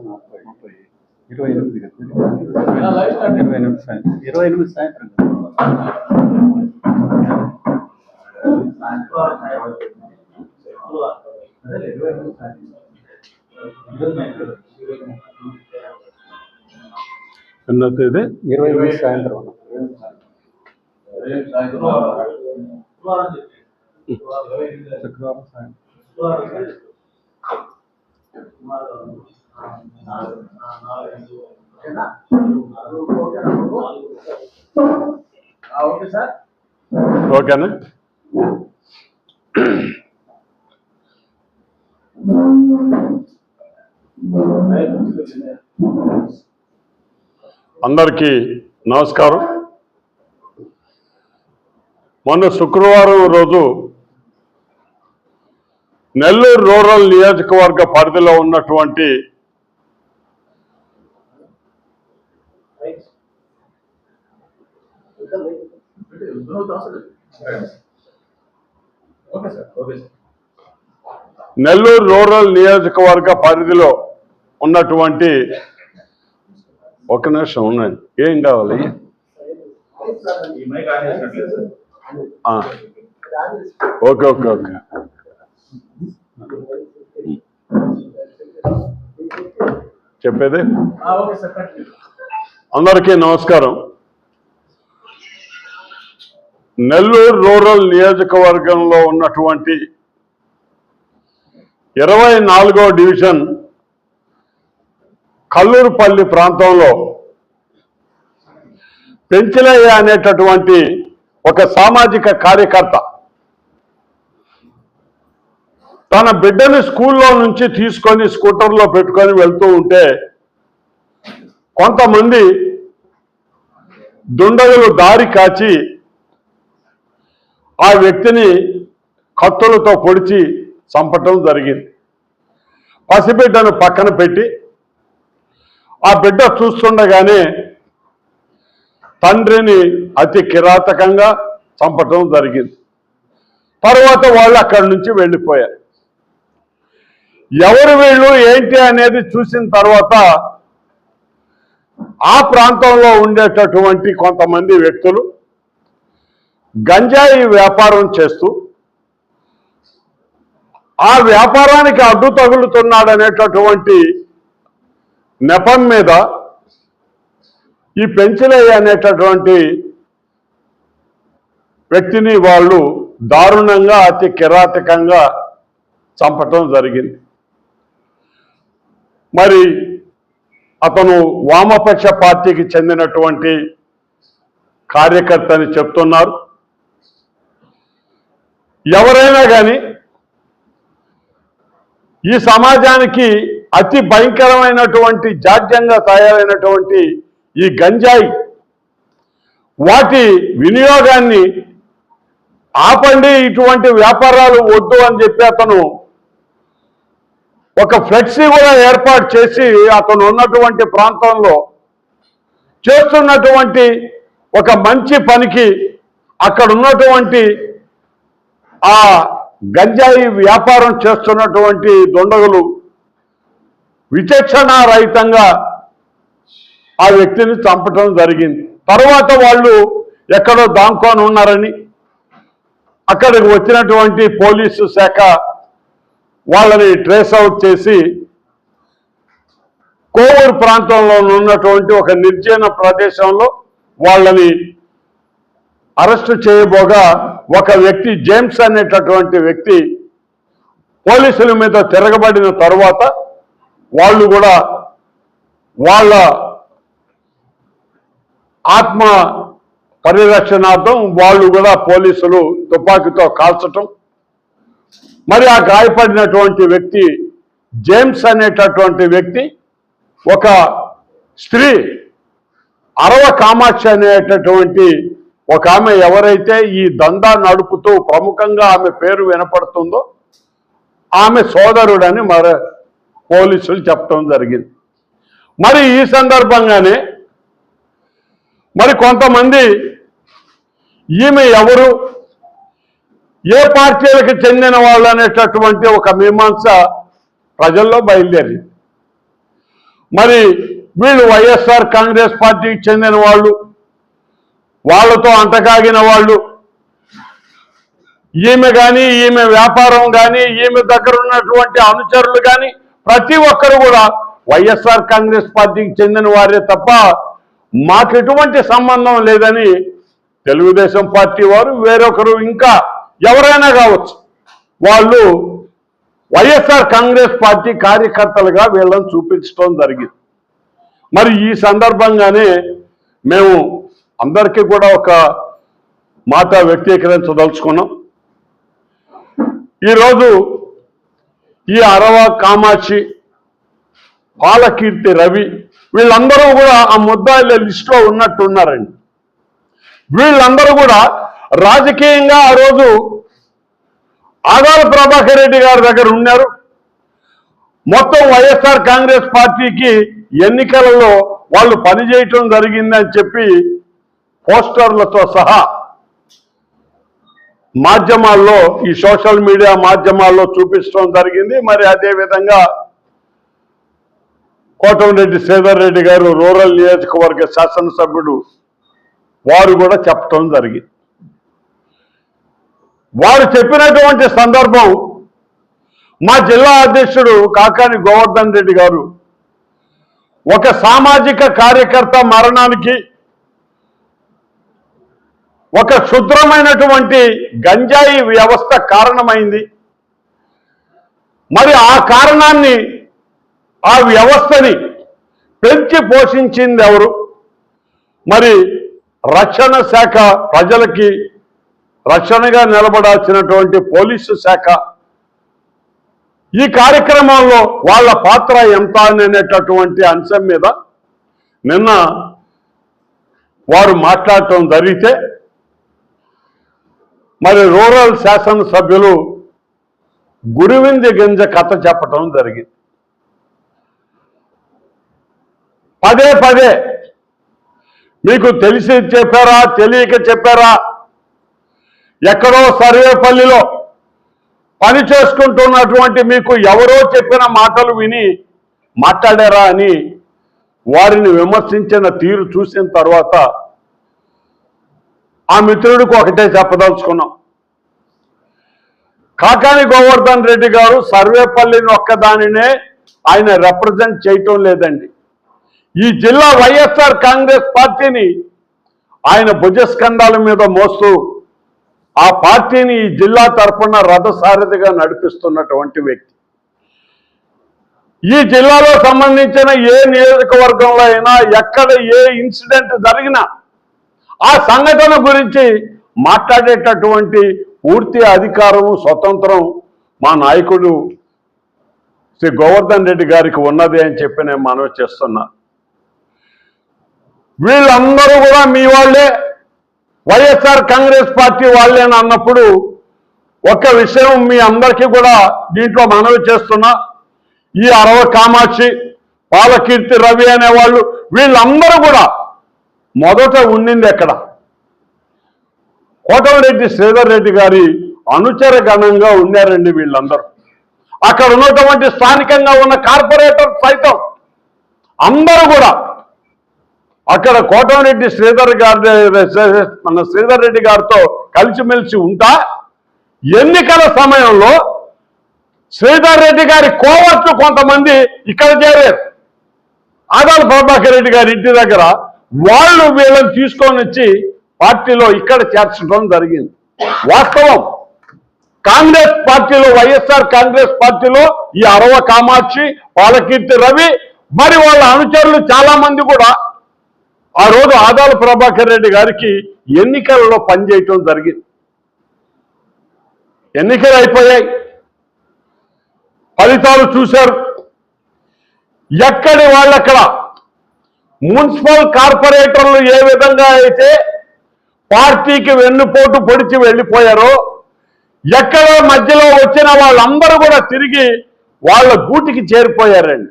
ముప్పై ఇరవై ఎనిమిది కదా ఇరవై ఎనిమిది సాయంత్రం ఇరవై ఎనిమిది సాయంత్రం ఎన్నో తేదీ ఇరవై ఎనిమిది సాయంత్రం అన్న. శుక్రవారం సాయంత్రం ఓకే సార్ ఓకేనా? అందరికీ నమస్కారం. మొన్న శుక్రవారం రోజు నెల్లూరు రూరల్ నియోజకవర్గ పరిధిలో ఉన్నటువంటి okay sir okay sir Nellore rural నియోజకవర్గ పరిధిలో ఉన్నటువంటి ఒక నిమిషం ఉండండి. ఏం కావాలి. Okay okay okay. చెప్పేది? అందరికీ నమస్కారం. నెల్లూరు రూరల్ నియోజకవర్గంలో ఉన్నటువంటి ఇరవై నాలుగో డివిజన్ కల్లూరుపల్లి ప్రాంతంలో పెంచిలయ్య అనేటటువంటి ఒక సామాజిక కార్యకర్త తన బిడ్డని స్కూల్లో నుంచి తీసుకొని స్కూటర్లో పెట్టుకొని వెళ్తూ ఉంటే కొంతమంది దుండగులు దారి కాచి ఆ వ్యక్తిని కత్తులతో పొడిచి చంపటం జరిగింది. పసిబిడ్డను పక్కన పెట్టి ఆ బిడ్డ చూస్తుండగానే తండ్రిని అతి కిరాతకంగా చంపటం జరిగింది. తర్వాత వాళ్ళు అక్కడి నుంచి వెళ్ళిపోయారు. ఎవరు వీళ్ళు ఏంటి అనేది చూసిన తర్వాత ఆ ప్రాంతంలో ఉండేటటువంటి కొంతమంది వ్యక్తులు గంజాయి వ్యాపారం చేస్తూ ఆ వ్యాపారానికి అడ్డు తగులుతున్నాడనేటటువంటి నెపం మీద ఈ పెంచిలయ్య అనేటటువంటి వ్యక్తిని వాళ్ళు దారుణంగా అతి కిరాతకంగా చంపటం జరిగింది. మరి అతను వామపక్ష పార్టీకి చెందినటువంటి కార్యకర్త అని చెప్తున్నారు. ఎవరైనా కానీ ఈ సమాజానికి అతి భయంకరమైనటువంటి జాడ్యంగా తయారైనటువంటి ఈ గంజాయి వాటి వినియోగాన్ని ఆపండి ఇటువంటి వ్యాపారాలు వద్దు అని చెప్పి అతను ఒక ఫ్లెక్సీ కూడా ఏర్పాటు చేసి అతను ఉన్నటువంటి ప్రాంతంలో చేస్తున్నటువంటి ఒక మంచి పనికి అక్కడ ఉన్నటువంటి ఆ గంజాయి వ్యాపారం చేస్తున్నటువంటి దొండగులు విచక్షణారహితంగా ఆ వ్యక్తిని చంపటం జరిగింది. తర్వాత వాళ్ళు ఎక్కడో దాంకొని ఉన్నారని అక్కడికి వచ్చినటువంటి పోలీసు శాఖ వాళ్ళని ట్రేస్ అవుట్ చేసి కోవూరు ప్రాంతంలో ఉన్నటువంటి ఒక నిర్జన ప్రదేశంలో వాళ్ళని అరెస్టు చేయబోగా ఒక వ్యక్తి జేమ్స్ అనేటటువంటి వ్యక్తి పోలీసుల మీద తిరగబడిన తర్వాత వాళ్ళు కూడా వాళ్ళ ఆత్మ పరిరక్షణార్థం వాళ్ళు కూడా పోలీసులు తుపాకీతో కాల్చటం. మరి ఆ గాయపడినటువంటి వ్యక్తి జేమ్స్ అనేటటువంటి వ్యక్తి ఒక స్త్రీ అరవ కామాక్షి అనేటటువంటి ఒక ఆమె ఎవరైతే ఈ దందా నడుపుతూ ప్రముఖంగా ఆమె పేరు వినపడుతుందో ఆమె సోదరుడని మరి పోలీసులు చెప్పడం జరిగింది. మరి ఈ సందర్భంగానే మరి కొంతమంది ఈమె ఎవరు ఏ పార్టీలకు చెందిన వాళ్ళు అనేటటువంటి ఒక మీమాంస ప్రజల్లో బయలుదేరి మరి వీళ్ళు వైఎస్ఆర్ కాంగ్రెస్ పార్టీకి చెందిన వాళ్ళు వాళ్ళతో అంటకాగిన వాళ్ళు. ఈమె కానీ ఈమె వ్యాపారం కానీ ఈమె దగ్గర ఉన్నటువంటి అనుచరులు కానీ ప్రతి ఒక్కరు కూడా వైఎస్ఆర్ కాంగ్రెస్ పార్టీకి చెందిన వారే తప్ప మాకు ఎటువంటి సంబంధం లేదని తెలుగుదేశం పార్టీ వారు వేరొకరు ఇంకా ఎవరైనా కావచ్చు. వాళ్ళు వైఎస్ఆర్ కాంగ్రెస్ పార్టీ కార్యకర్తలుగా వీళ్ళని చూపించడం జరిగింది. మరి ఈ సందర్భంగానే మేము అందరికీ కూడా ఒక మాట వ్యక్తీకరించదలుచుకున్నాం ఈరోజు ఈ అరవ కామాక్షి పాలకీర్తి రవి వీళ్ళందరూ కూడా ఆ ముద్దాయిల లిస్టులో ఉన్నట్టు ఉన్నారండి వీళ్ళందరూ కూడా రాజకీయంగా ఆ రోజు ఆదాల ప్రభాకర్ రెడ్డి గారి దగ్గర ఉన్నారు. మొత్తం వైఎస్ఆర్ కాంగ్రెస్ పార్టీకి ఎన్నికలలో వాళ్ళు పనిచేయటం జరిగిందని చెప్పి పోస్టర్లతో సహా మాధ్యమాల్లో ఈ సోషల్ మీడియా మాధ్యమాల్లో చూపించడం జరిగింది. మరి అదే విధంగా కోటమిరెడ్డి శ్రీధర్ రెడ్డి గారు రూరల్ నియోజకవర్గ శాసనసభ్యుడు వారు కూడా చెప్పటం జరిగింది. వారు చెప్పినటువంటి సందర్భం మా జిల్లా అధ్యక్షుడు కాకాని గోవర్ధన్ రెడ్డి గారు ఒక సామాజిక కార్యకర్త మరణానికి ఒక క్షుద్రమైనటువంటి గంజాయి వ్యవస్థ కారణమైంది. మరి ఆ కారణాన్ని ఆ వ్యవస్థని పెంచి పోషించింది ఎవరు? మరి రక్షణ శాఖ ప్రజలకి రక్షణగా నిలబడాల్సినటువంటి పోలీసు శాఖ. ఈ కార్యక్రమంలో వాళ్ళ పాత్ర ఎంత అనేటటువంటి అంశం మీద నిన్న వారు మాట్లాడటం జరిగితే మరి రూరల్ శాసనసభ్యులు గుడివింది గింజ కథ చెప్పటం జరిగింది. పదే పదే మీకు తెలిసి చెప్పారా తెలియక చెప్పారా? ఎక్కడో సర్వేపల్లిలో పని చేసుకుంటున్నటువంటి మీకు ఎవరో చెప్పిన మాటలు విని మాట్లాడారా అని వారిని విమర్శించిన తీరు చూసిన తర్వాత ఆ మిత్రుడికి ఒకటే చెప్పదలుచుకున్నాం. కాకాని గోవర్ధన్ రెడ్డి గారు సర్వేపల్లిని ఒక్కదానినే ఆయన రిప్రజెంట్ చేయటం లేదండి. ఈ జిల్లా వైఎస్ఆర్ కాంగ్రెస్ పార్టీని ఆయన భుజస్కంధాల మీద మోస్తూ ఆ పార్టీని ఈ జిల్లా తరఫున రథసారథిగా నడిపిస్తున్నటువంటి వ్యక్తి. ఈ జిల్లాలో సంబంధించిన ఏ నియోజకవర్గంలో అయినా ఎక్కడ ఏ ఇన్సిడెంట్ జరిగినా ఆ సంఘటన గురించి మాట్లాడేటటువంటి పూర్తి అధికారము స్వతంత్రం మా నాయకుడు శ్రీ గోవర్ధన్ రెడ్డి గారికి ఉన్నది అని చెప్పి నేను మనవి చేస్తున్నా. వీళ్ళందరూ కూడా మీ వాళ్ళే. వైఎస్ఆర్ కాంగ్రెస్ పార్టీ వాళ్ళే అన్నప్పుడు ఒక విషయం మీ అందరికీ కూడా దీంట్లో మనవి చేస్తున్నా. ఈ అరవ కామాక్షి పాలకీర్తి రవి అనేవాళ్ళు వీళ్ళందరూ కూడా మొదట ఉండింది ఎక్కడ? కోటమిరెడ్డి శ్రీధర్ రెడ్డి గారి అనుచర గణంగా ఉన్నారండి వీళ్ళందరూ. అక్కడ ఉన్నటువంటి స్థానికంగా ఉన్న కార్పొరేటర్ సైతం అందరూ కూడా అక్కడ కోటమిరెడ్డి శ్రీధర్ గారి మన శ్రీధర్ రెడ్డి గారితో కలిసిమెలిసి ఉంటా. ఎన్నికల సమయంలో శ్రీధర్ రెడ్డి గారి కోవర్ట్లు కొంతమంది ఇక్కడ చేరారు. ఆదాల ప్రభాకర్ రెడ్డి గారి ఇంటి దగ్గర వాళ్ళు వీళ్ళని తీసుకొని వచ్చి పార్టీలో ఇక్కడ చేర్చడం జరిగింది. వాస్తవం. కాంగ్రెస్ పార్టీలో వైఎస్ఆర్ కాంగ్రెస్ పార్టీలో ఈ అరవ కామాక్షి పాలకీర్తి రవి మరి వాళ్ళ అనుచరులు చాలా మంది కూడా ఆ రోజు ఆదాల ప్రభాకర్ రెడ్డి గారికి ఎన్నికలలో పనిచేయటం జరిగింది. ఎన్నికలు అయిపోయాయి. ఫలితాలు చూశారు. ఎక్కడి వాళ్ళక్కడ మున్సిపల్ కార్పొరేటర్లు ఏ విధంగా అయితే పార్టీకి వెన్నుపోటు పొడిచి వెళ్ళిపోయారో ఎక్కడ మధ్యలో వచ్చిన వాళ్ళందరూ కూడా తిరిగి వాళ్ళ గూటికి చేరిపోయారండి.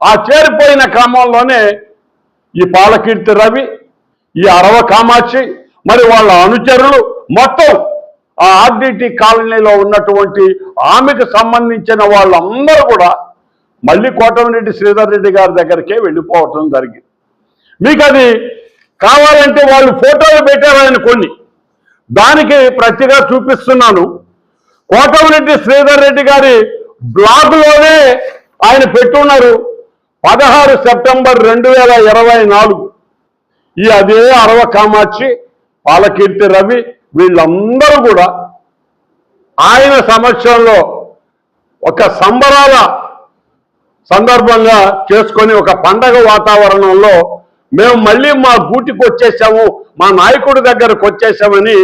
ఆ చేరిపోయిన క్రమంలోనే ఈ పాలకీర్తి రవి ఈ అరవ కామాక్షి మరి వాళ్ళ అనుచరులు మొత్తం ఆ ఆర్డిటి కాలనీలో ఉన్నటువంటి ఆమెకు సంబంధించిన వాళ్ళందరూ కూడా మళ్ళీ కోటమిరెడ్డి శ్రీధర్ రెడ్డి గారి దగ్గరికే వెళ్ళిపోవటం జరిగింది. మీకు అది కావాలంటే వాళ్ళు ఫోటోలు పెట్టారు కొన్ని దానికి ప్రతిగా చూపిస్తున్నాను. కోటమిరెడ్డి శ్రీధర్ రెడ్డి గారి బ్లాగ్లోనే ఆయన పెట్టున్నారు. పదహారు సెప్టెంబర్ రెండు వేల ఇరవై నాలుగు. ఈ అదే అరవ కామాక్షి పాలకీర్తి రవి వీళ్ళందరూ కూడా ఆయన సమక్షంలో ఒక సంబరాల సందర్భంగా చేసుకొని ఒక పండగ వాతావరణంలో మేము మళ్ళీ మా గూటికి వచ్చేసాము మా నాయకుడి దగ్గరకు వచ్చేసామని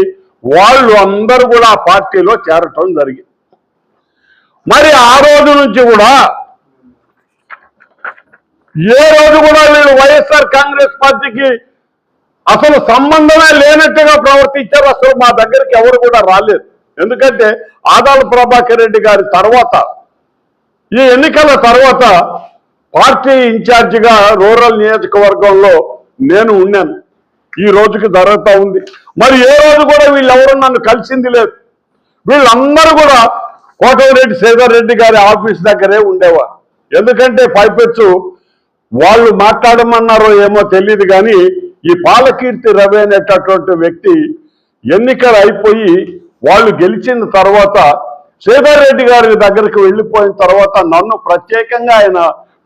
వాళ్ళు అందరూ కూడా ఆ పార్టీలో చేరటం జరిగింది. మరి ఆ రోజు నుంచి కూడా ఏ రోజు కూడా వీళ్ళు వైఎస్ఆర్ కాంగ్రెస్ పార్టీకి అసలు సంబంధమే లేనట్టుగా ప్రవర్తించారు అసలు మా దగ్గరికి ఎవరు కూడా రాలేదు. ఎందుకంటే ఆదాల ప్రభాకర్ రెడ్డి గారి తర్వాత ఈ ఎన్నికల తర్వాత పార్టీ ఇన్ఛార్జిగా రూరల్ నియోజకవర్గంలో నేను ఉన్నాను. ఈ రోజుకి జరుగుతూ ఉంది. మరి ఏ రోజు కూడా వీళ్ళెవరూ నన్ను కలిసింది లేదు. వీళ్ళందరూ కూడా కోటమిరెడ్డి శ్రీధర్ రెడ్డి గారి ఆఫీస్ దగ్గరే ఉండేవారు. ఎందుకంటే పైపెచ్చు వాళ్ళు మాట్లాడమన్నారో ఏమో తెలియదు కానీ ఈ పాలకీర్తి రవి అనేటటువంటి వ్యక్తి ఎన్నికలు అయిపోయి వాళ్ళు గెలిచిన తర్వాత శ్రీధర్ రెడ్డి గారి దగ్గరికి వెళ్ళిపోయిన తర్వాత నన్ను ప్రత్యేకంగా ఆయన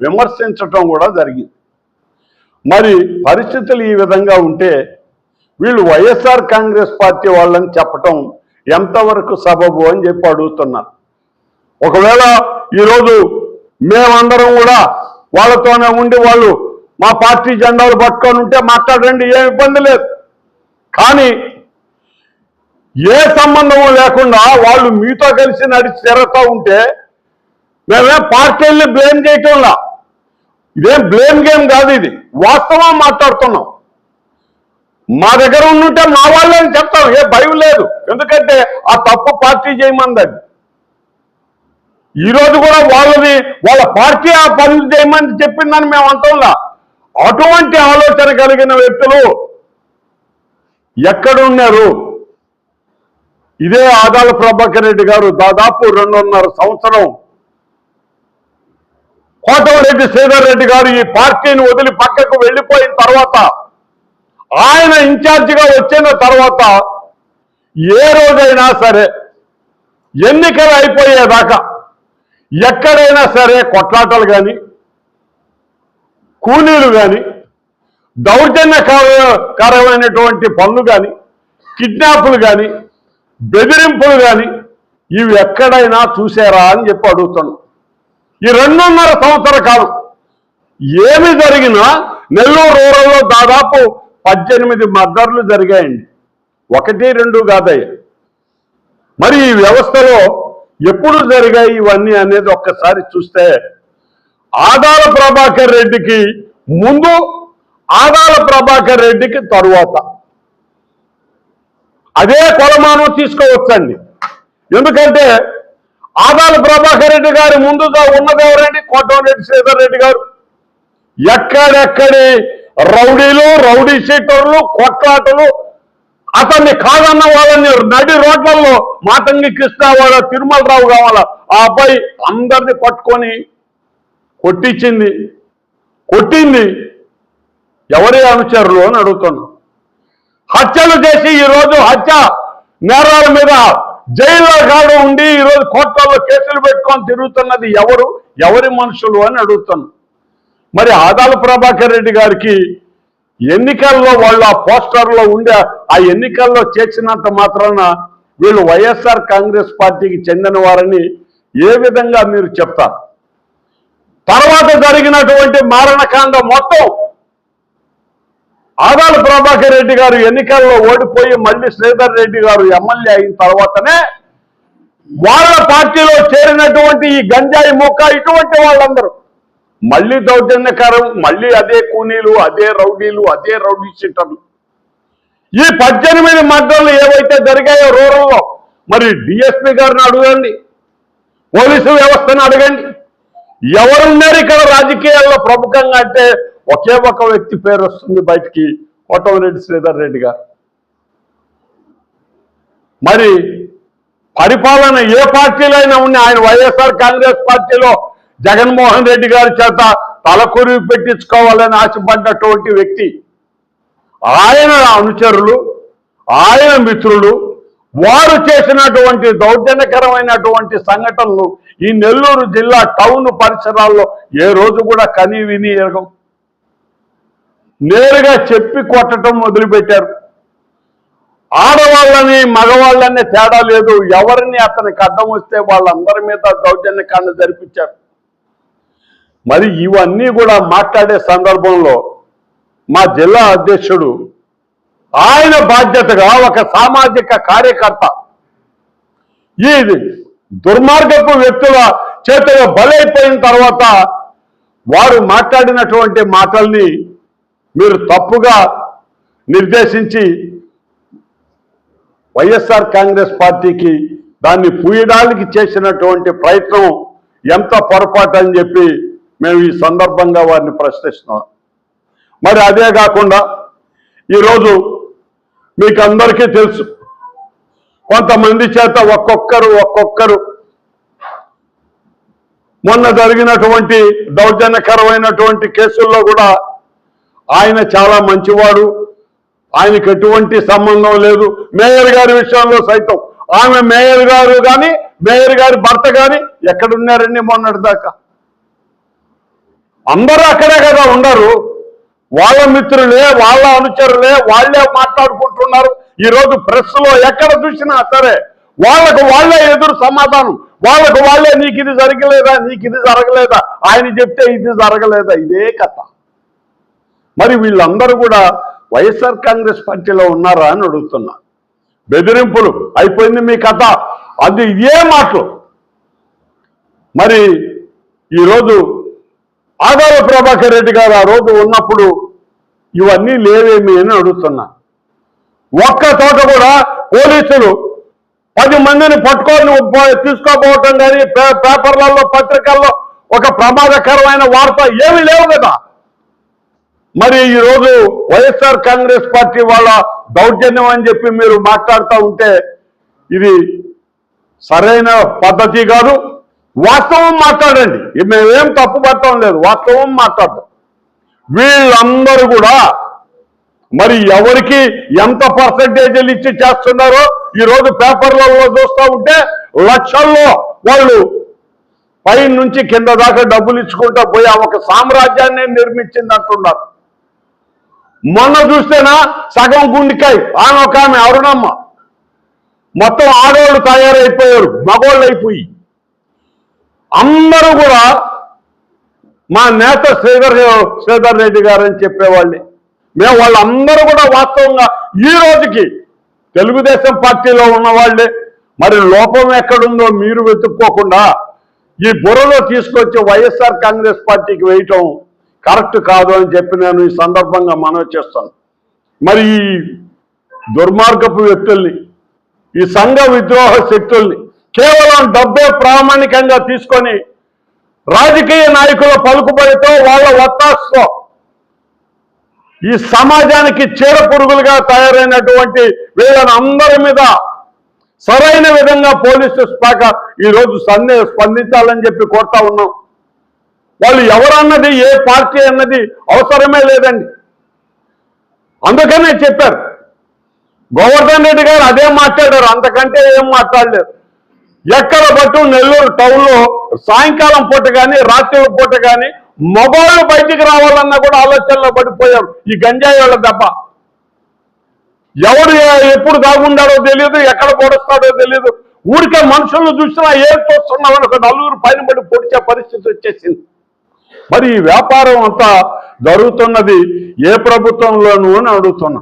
విమర్శించటం కూడా జరిగింది. మరి పరిస్థితులు ఈ విధంగా ఉంటే వీళ్ళు వైఎస్ఆర్ కాంగ్రెస్ పార్టీ వాళ్ళని చెప్పటం ఎంతవరకు సబబు అని చెప్పి అడుగుతున్నారు. ఒకవేళ ఈరోజు మేమందరం కూడా వాళ్ళతోనే ఉండి వాళ్ళు మా పార్టీ జెండాలు పట్టుకొని ఉంటే మాట్లాడండి ఏం ఇబ్బంది లేదు. కానీ ఏ సంబంధము లేకుండా వాళ్ళు మీతో కలిసి నడిచి తిరుగుతూ ఉంటే మేమే పార్టీల్ని బ్లేమ్ చేయటంలా ఇదేం బ్లేమ్ గేమ్ కాదు ఇది. వాస్తవం మాట్లాడుతున్నాం. మా దగ్గర ఉండుంటే మా వాళ్ళే అని చెప్తాం. ఏ భయం లేదు. ఎందుకంటే ఆ తప్పు పార్టీ చేయమందండి. ఈరోజు కూడా వాళ్ళది వాళ్ళ పార్టీ ఆ పనులు చేయమని చెప్పిందని మేము అంటంలా అటువంటి ఆలోచన కలిగిన వ్యక్తులు ఎక్కడున్నారు? ఇదే ఆదాల ప్రభాకర్ రెడ్డి గారు దాదాపు రెండున్నర సంవత్సరం కోటమిరెడ్డి శ్రీధర్ రెడ్డి గారు ఈ పార్టీని వదిలి పక్కకు వెళ్ళిపోయిన తర్వాత ఆయన ఇన్ఛార్జిగా వచ్చిన తర్వాత ఏ రోజైనా సరే ఎన్నికలు అయిపోయేదాకా ఎక్కడైనా సరే కొట్లాటలు కానీ కూలీలు కానీ దౌర్జన్యకరమైనటువంటి పనులు కానీ కిడ్నాపులు కానీ బెదిరింపులు కానీ ఇవి ఎక్కడైనా చూసారా అని చెప్పి అడుగుతున్నాను ఈ రెండున్నర సంవత్సర కాలం ఏమి జరిగినా నెల్లూరు రూరల్లో దాదాపు పద్దెనిమిది మద్దర్లు జరిగాయండి. ఒకటి రెండు కాదయ్య. మరి ఈ వ్యవస్థలో ఎప్పుడు జరిగాయి ఇవన్నీ అనేది ఒక్కసారి చూస్తే ఆదాల ప్రభాకర్ రెడ్డికి ముందు ఆదాల ప్రభాకర్ రెడ్డికి తరువాత. అదే కొలమానం తీసుకోవచ్చండి. ఎందుకంటే ఆదాల ప్రభాకర్ రెడ్డి గారి ముందుగా ఉన్నది ఎవరండి? కోటమిరెడ్డి శ్రీధర్ రెడ్డి గారు. ఎక్కడెక్కడి రౌడీలు రౌడీ షీటర్లు కొట్లాటలు అతన్ని కాదన్న వాళ్ళని నడి రోడ్లలో మాతంగి కృష్ణవాడ తిరుమల తిరుమలరావు కావాల ఆ అబ్బాయి అందరిని పట్టుకొని కొట్టించింది. కొట్టింది. ఎవరి అనుచరులు అని అడుగుతున్నాను హత్యలు చేసి ఈరోజు హత్య నేరాల మీద జైల్లో కాడ ఉండి ఈరోజు కోర్టుల్లో కేసులు పెట్టుకొని తిరుగుతున్నది ఎవరు? ఎవరి మనుషులు అని అడుగుతాను మరి ఆదాల ప్రభాకర్ రెడ్డి గారికి ఎన్నికల్లో వాళ్ళు ఆ పోస్టర్లో ఉండే ఆ ఎన్నికల్లో చేసినంత మాత్రాన వీళ్ళు వైఎస్ఆర్ కాంగ్రెస్ పార్టీకి చెందిన వారని ఏ విధంగా మీరు చెప్తారు? తర్వాత జరిగినటువంటి మారణకాండ మొత్తం ఆదాల ప్రభాకర్ రెడ్డి గారు ఎన్నికల్లో ఓడిపోయి మళ్ళీ శ్రీధర్ రెడ్డి గారు ఎమ్మెల్యే అయిన తర్వాతనే వాళ్ళ పార్టీలో చేరినటువంటి ఈ గంజాయి మొక్క ఇటువంటి వాళ్ళందరూ. మళ్ళీ దౌర్జన్యకరం మళ్ళీ అదే కూనీలు అదే రౌడీలు అదే రౌడీ షీటర్లు. ఈ పద్దెనిమిది మద్దతులు ఏవైతే జరిగాయో రూరల్లో మరి డిఎస్పీ గారిని అడగండి పోలీసు వ్యవస్థను అడగండి. ఎవరున్నారు ఇక్కడ రాజకీయాల్లో ప్రముఖంగా అంటే ఒకే ఒక వ్యక్తి పేరు వస్తుంది బయటికి కోటమిరెడ్డి శ్రీధర్ రెడ్డి గారు. మరి పరిపాలన ఏ పార్టీలో అయినా ఉంది ఆయన వైఎస్ఆర్ కాంగ్రెస్ పార్టీలో జగన్మోహన్ రెడ్డి గారి చేత తలకొరి పెట్టించుకోవాలని ఆశపడ్డటువంటి వ్యక్తి ఆయన అనుచరులు ఆయన మిత్రులు వారు చేసినటువంటి దౌర్జన్యకరమైనటువంటి సంఘటనలు ఈ నెల్లూరు జిల్లా టౌన్ పరిసరాల్లో ఏ రోజు కూడా కని విని ఎరగం నేరుగా చెప్పి కొట్టడం మొదలుపెట్టారు. ఆడవాళ్ళని మగవాళ్ళనే తేడా లేదు. ఎవరిని అతనికి అడ్డం వస్తే వాళ్ళందరి మీద దౌర్జన్యకాండ జరిపించారు. మరి ఇవన్నీ కూడా మాట్లాడే సందర్భంలో మా జిల్లా అధ్యక్షుడు ఆయన బాధ్యతగా ఒక సామాజిక కార్యకర్త ఈ దుర్మార్గపు వ్యక్తుల చేతిలో బలైపోయిన తర్వాత వారు మాట్లాడినటువంటి మాటల్ని మీరు తప్పుగా నిర్దేశించి వైఎస్ఆర్ కాంగ్రెస్ పార్టీకి దాన్ని పూయడానికి చేసినటువంటి ప్రయత్నం ఎంత పొరపాటు అని చెప్పి మేము ఈ సందర్భంగా వారిని ప్రశ్నిస్తున్నాం. మరి అదే కాకుండా ఈరోజు మీకు అందరికీ తెలుసు కొంతమంది చేత ఒక్కొక్కరు ఒక్కొక్కరు మొన్న జరిగినటువంటి దౌర్జన్యకరమైనటువంటి కేసుల్లో కూడా ఆయన చాలా మంచివాడు. ఆయనకి ఎటువంటి సంబంధం లేదు. మేయర్ గారి విషయంలో సైతం. ఆమె మేయర్ గారు కానీ మేయర్ గారి భర్త కానీ ఎక్కడున్నారండి మొన్నటి దాకా? అందరూ అక్కడే కదా ఉండరు. వాళ్ళ మిత్రులే వాళ్ళ అనుచరులే వాళ్ళే మాట్లాడుకుంటున్నారు. ఈ రోజు ప్రెస్లో ఎక్కడ చూసినా సరే వాళ్ళకు వాళ్ళే ఎదురు సమాధానం. వాళ్ళకు వాళ్ళే నీకు ఇది జరగలేదా నీకు ఇది జరగలేదా? ఆయన చెప్తే ఇది జరగలేదా? ఇదే కథ. మరి వీళ్ళందరూ కూడా వైఎస్ఆర్ కాంగ్రెస్ పార్టీలో ఉన్నారా అని అడుగుతున్నా. బెదిరింపులు అయిపోయింది మీ కథ. అది ఇదే మాటలు? మరి ఈరోజు ఆదాల ప్రభాకర్ రెడ్డి గారు ఆ రోజు ఉన్నప్పుడు ఇవన్నీ లేవేమి అని అడుగుతున్నా. ఒక్క చోట కూడా పోలీసులు పది మందిని పట్టుకొని తీసుకోపోవటం కానీ పే- పేపర్లలో పత్రికల్లో ఒక ప్రమాదకరమైన వార్త ఏమీ లేవు కదా. మరి ఈరోజు వైఎస్ఆర్ కాంగ్రెస్ పార్టీ వాళ్ళ దౌర్జన్యం అని చెప్పి మీరు మాట్లాడుతూ ఉంటే ఇది సరైన పద్ధతి కాదు. వాస్తవం మాట్లాడండి. మేమేం తప్పు పట్టడం లేదు. వాస్తవం మాట్లాడదాం వీళ్ళందరూ కూడా మరి ఎవరికి ఎంత పర్సంటేజీలు ఇచ్చి చేస్తున్నారో ఈరోజు పేపర్లలో చూస్తూ ఉంటే లక్షల్లో వాళ్ళు పై నుంచి కింద దాకా డబ్బులు ఇచ్చుకుంటా పోయి ఆ ఒక సామ్రాజ్యాన్ని నిర్మించింది అంటున్నారు మొన్న చూస్తేనా సగం గుండికాయ. ఆమె ఒక ఆమె అరుణమ్మ. మొత్తం ఆడవాళ్ళు తయారైపోయారు మగవాళ్ళు అయిపోయి అందరూ కూడా మా నేత శ్రీధర్ శ్రీధర్ రెడ్డి గారు అని చెప్పేవాళ్ళే. మేము వాళ్ళందరూ కూడా వాస్తవంగా ఈ రోజుకి తెలుగుదేశం పార్టీలో ఉన్నవాళ్ళే. మరి లోపం ఎక్కడుందో మీరు వెతుక్కోకుండా ఈ బుర్రలో తీసుకొచ్చి వైఎస్ఆర్ కాంగ్రెస్ పార్టీకి వేయటం కరెక్ట్ కాదు అని చెప్పి నేను ఈ సందర్భంగా మనవి చేస్తాను. మరి ఈ దుర్మార్గపు వ్యక్తుల్ని ఈ సంఘ విద్రోహ శక్తుల్ని కేవలం డబ్బే ప్రామాణికంగా తీసుకొని రాజకీయ నాయకుల పలుకుబడితో వాళ్ళ ఒత్తాసుతో ఈ సమాజానికి చీర పురుగులుగా తయారైనటువంటి వీళ్ళని అందరి మీద సరైన విధంగా పోలీసు శాఖ ఈరోజు సందే స్పందించాలని చెప్పి కోరుతా ఉన్నాం. వాళ్ళు ఎవరన్నది ఏ పార్టీ అన్నది అవసరమే లేదండి. అందుకనే చెప్పారు. గోవర్ధన్ రెడ్డి గారు అదే మాట్లాడారు అంతకంటే ఏం మాట్లాడలేరు ఎక్కడ పట్టు నెల్లూరు టౌన్లో సాయంకాలం పూట కానీ రాత్రి పూట కానీ మొబైల్ బయటికి రావాలన్నా కూడా ఆలోచనలో పడిపోయారు ఈ గంజాయి వాళ్ళ దెబ్బ. ఎవడు ఎప్పుడు దాగుండాడో తెలియదు ఎక్కడ పొడుస్తాడో తెలియదు ఊరికే మనుషులను చూసినా ఏం చూస్తున్నామని ఒక నలుగురు పైన పడి పొడిచే పరిస్థితి వచ్చేసింది. మరి ఈ వ్యాపారం అంతా జరుగుతున్నది ఏ ప్రభుత్వంలోనూ అని అడుగుతున్నా.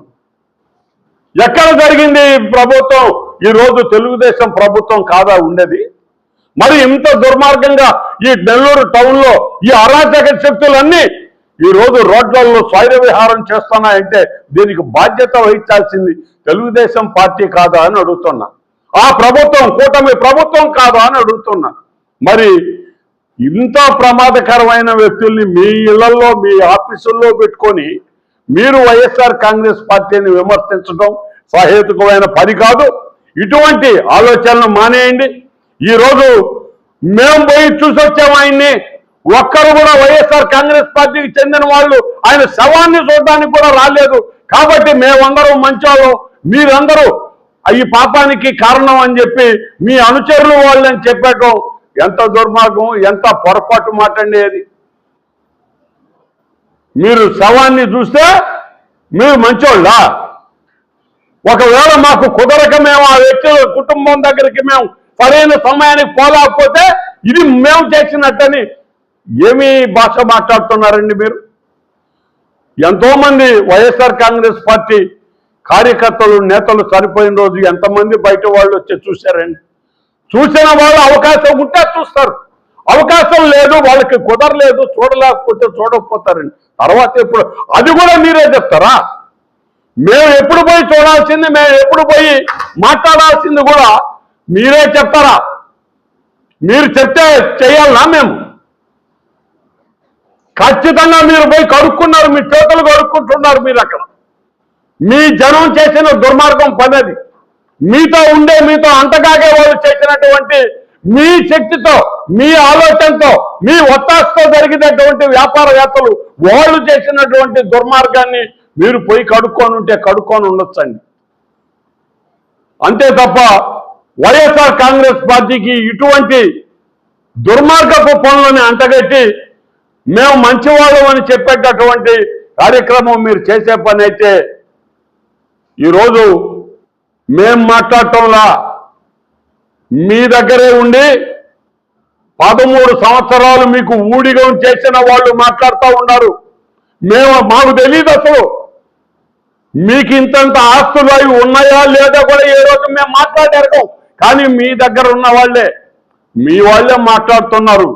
ఎక్కడ జరిగింది ప్రభుత్వం? ఈ రోజు తెలుగుదేశం ప్రభుత్వం కాదా ఉండేది? మరి ఇంత దుర్మార్గంగా ఈ నెల్లూరు టౌన్లో ఈ అరాచక శక్తులన్నీ ఈ రోజు రోడ్లలో స్వైర విహారం చేస్తున్నాయంటే దీనికి బాధ్యత వహించాల్సింది తెలుగుదేశం పార్టీ కాదా అని అడుగుతున్నా. ఆ ప్రభుత్వం కూటమి ప్రభుత్వం కాదా అని అడుగుతున్నా. మరి ఇంత ప్రమాదకరమైన వ్యక్తుల్ని మీ ఇళ్ళలో మీ ఆఫీసుల్లో పెట్టుకొని మీరు వైఎస్ఆర్ కాంగ్రెస్ పార్టీని విమర్శించడం సహేతుకమైన పని కాదు. ఇటువంటి ఆలోచనలు మానేయండి. ఈరోజు మేము పోయి చూసొచ్చాము ఆయన్ని. ఒక్కరు కూడా వైఎస్ఆర్ కాంగ్రెస్ పార్టీకి చెందిన వాళ్ళు ఆయన శవాన్ని చూడడానికి కూడా రాలేదు. కాబట్టి మేమందరం మంచోళ్ళం. మీరందరూ ఈ పాపానికి కారణం అని చెప్పి మీ అనుచరులు వాళ్ళని చెప్పటం ఎంత దుర్మార్గం ఎంత పొరపాటు మాటండి అది? మీరు శవాన్ని చూస్తే మీరు మంచోళ్ళా? ఒకవేళ మాకు కుదరక మేము ఆ వ్యక్తుల కుటుంబం దగ్గరికి మేము సరైన సమయానికి పోలేకపోతే ఇది మేము చేసినట్టని ఏమి భాష మాట్లాడుతున్నారండి మీరు? ఎంతోమంది వైఎస్ఆర్ కాంగ్రెస్ పార్టీ కార్యకర్తలు నేతలు చనిపోయిన రోజు ఎంతమంది బయట వాళ్ళు వచ్చి చూశారండి? చూసిన వాళ్ళు అవకాశం ఉంటే చూస్తారు. అవకాశం లేదు వాళ్ళకి కుదరలేదు చూడలేకపోతే చూడకపోతారండి. తర్వాత ఎప్పుడు అది కూడా మీరే చెప్తారా? మేము ఎప్పుడు పోయి చూడాల్సింది మేము ఎప్పుడు పోయి మాట్లాడాల్సింది కూడా మీరే చెప్తారా? మీరు చెప్తే చేయాలనా మేము? ఖచ్చితంగా మీరు పోయి కడుక్కున్నారు మీ చేతులు కడుక్కుంటున్నారు మీరు అక్కడ. మీ జనం చేసిన దుర్మార్గం పనది. మీతో ఉండే మీతో అంతకాగే వాళ్ళు చేసినటువంటి మీ శక్తితో మీ ఆలోచనతో మీ ఒత్తాసుతో జరిగినటువంటి వ్యాపారవేత్తలు వాళ్ళు చేసినటువంటి దుర్మార్గాన్ని మీరు పోయి కడుక్కొని ఉంటే కడుక్కొని ఉండొచ్చండి. అంతే తప్ప వైఎస్ఆర్ కాంగ్రెస్ పార్టీకి ఇటువంటి దుర్మార్గపు పనులని అంటగట్టి మేము మంచివాళ్ళం అని చెప్పేటటువంటి కార్యక్రమం మీరు చేసే పని అయితే ఈరోజు మేం మాట్లాడటంలా. మీ దగ్గరే ఉండి పదమూడు సంవత్సరాలు మీకు ఊడిగం చేసిన వాళ్ళు మాట్లాడుతూ ఉన్నారు. మేము మాకు తెలియదు అసలు. మీకు ఇంతంత ఆస్తులు అవి ఉన్నాయా లేదా కూడా ఏ రోజు మేము మాట్లాడారు కానీ మీ దగ్గర ఉన్న వాళ్ళే మీ వాళ్ళే మాట్లాడుతున్నారు.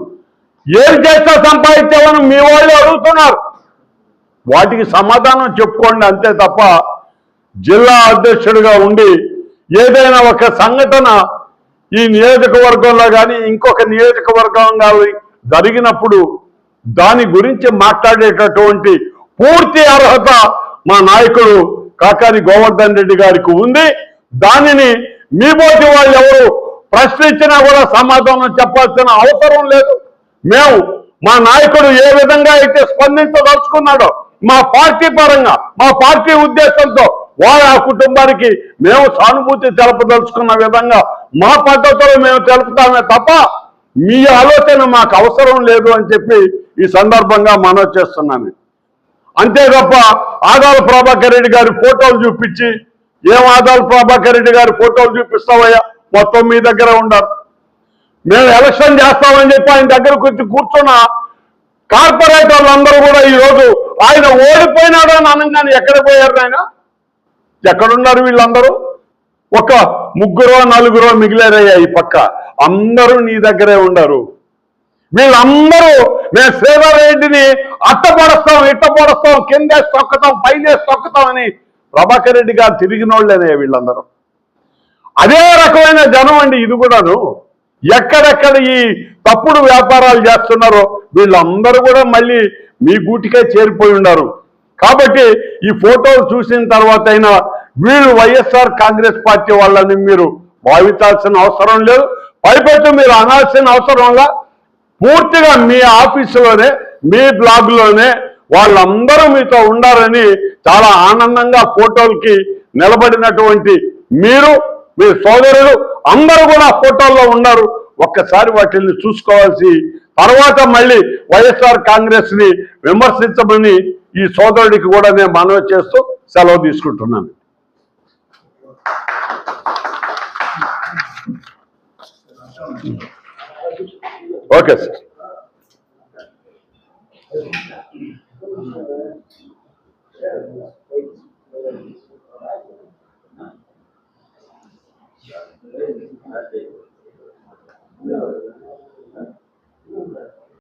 ఏం చేస్తే సంపాదించామని మీ వాళ్ళే అడుగుతున్నారు. వాటికి సమాధానం చెప్పుకోండి అంతే తప్ప జిల్లా అధ్యక్షుడిగా ఉండి ఏదైనా ఒక సంఘటన ఈ నియోజకవర్గంలో కానీ ఇంకొక నియోజకవర్గంగా జరిగినప్పుడు దాని గురించి మాట్లాడేటటువంటి పూర్తి అర్హత మా నాయకుడు కాకాని గోవర్ధన్ రెడ్డి గారికి ఉంది. దానిని మీ పోటీ వాళ్ళు ఎవరు ప్రశ్నించినా కూడా సమాధానం చెప్పాల్సిన అవసరం లేదు. మేము మా నాయకుడు ఏ విధంగా అయితే స్పందించదలుచుకున్నాడో మా పార్టీ పరంగా మా పార్టీ ఉద్దేశంతో వారు ఆ కుటుంబానికి మేము సానుభూతి తెలపదలుచుకున్న విధంగా మా పద్ధతిలో మేము తెలుపుతామే తప్ప మీ ఆలోచన మాకు అవసరం లేదు అని చెప్పి ఈ సందర్భంగా మనవి చేస్తున్నాను. అంతే తప్ప ఆదాల ప్రభాకర్ రెడ్డి గారి ఫోటోలు చూపించి ఏం ఆదాల ప్రభాకర్ రెడ్డి గారి ఫోటోలు చూపిస్తావయ్యా? మొత్తం మీ దగ్గర ఉండరు. మేము ఎలక్షన్ చేస్తామని చెప్పి ఆయన దగ్గరకు వచ్చి కూర్చున్న కార్పొరేటర్లు అందరూ కూడా ఈరోజు ఆయన ఓడిపోయినాడు అని అనగానే ఎక్కడ పోయారు ఆయన? ఎక్కడున్నారు వీళ్ళందరూ? ఒక ముగ్గురో నలుగురో మిగిలారయ్యా ఈ పక్క. అందరూ నీ దగ్గరే ఉండరు. వీళ్ళందరూ మేము శ్రీధర్ అట్టపడస్తాం అట్ట పొడస్తాం ఇట్ట కిందేసి తొక్కుతాం పైనేసి తొక్కుతాం అని ప్రభాకర్ రెడ్డి గారు తిరిగినోళ్ళేనే వీళ్ళందరూ. అదే రకమైన జనం అండి ఇది కూడాను. ఎక్కడెక్కడ ఈ తప్పుడు వ్యాపారాలు చేస్తున్నారో వీళ్ళందరూ కూడా మళ్ళీ మీ గూటికే చేరిపోయి ఉన్నారు కాబట్టి ఈ ఫోటోలు చూసిన తర్వాత అయినా వీళ్ళు వైఎస్ఆర్ కాంగ్రెస్ పార్టీ వాళ్ళని మీరు భావించాల్సిన అవసరం లేదు. పైపెట్టు మీరు అనాల్సిన అవసరంలా పూర్తిగా మీ ఆఫీసులోనే మీ బ్లాగ్లోనే వాళ్ళందరూ మీతో ఉండాలని చాలా ఆనందంగా ఫోటోలకి నిలబడినటువంటి మీరు మీ సోదరులు అందరూ కూడా ఫోటోల్లో ఉన్నారు. ఒక్కసారి వాటిని చూసుకోవాల్సి తర్వాత మళ్ళీ వైఎస్ఆర్ కాంగ్రెస్ని విమర్శించమని ఈ సోదరుడికి కూడా నేను మనవి చేస్తూ సెలవు తీసుకుంటున్నాను. Okay sir Yeah.